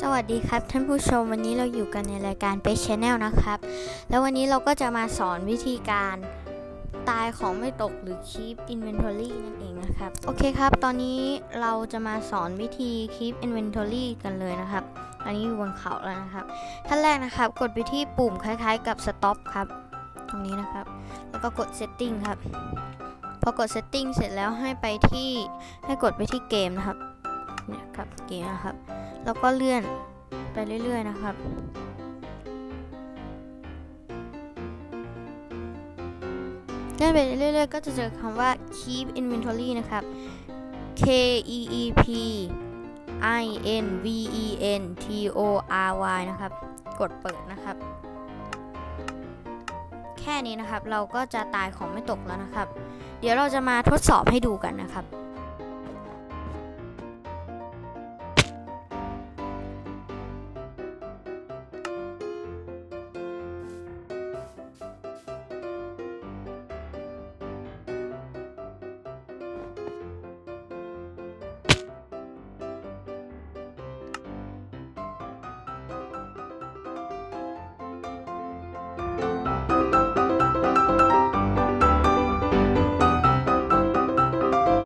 สวัสดีครับ ท่านผู้ชมวันนี้เราอยู่กันในรายการ p a g e Channel นะครับ แล้ววันนี้เราก็จะมาสอนวิธีการตายของไม่ตกหรือ keep inventory นั่นเองนะครับ โอเคครับ ตอนนี้เราจะมาสอนวิธี keep inventory กันเลยนะครับ อันนี้อยู่บนเขาแล้วนะครับท่านแรกนะครับ กดไปที่ปุ่มคล้ายๆ กับ stop ครับ ตรงนี้นะครับ แล้วก็กด setting ครับ พอกด setting เสร็จแล้วให้ไปที่ให้กดไปที่เกมนะครับเนี่ยครับเกมนะครับ แล้วก็เลื่อนไปเรื่อย ๆ นะครับ เลื่อนไปเรื่อย ๆ ก็จะเจอคำว่า keep inventory นะครับ K E E P I N V E N T O R Y นะครับ กดเปิดนะครับ แค่นี้นะครับเราก็จะตายของไม่ตกแล้วนะครับ เดี๋ยวเราจะมาทดสอบให้ดูกันนะครับ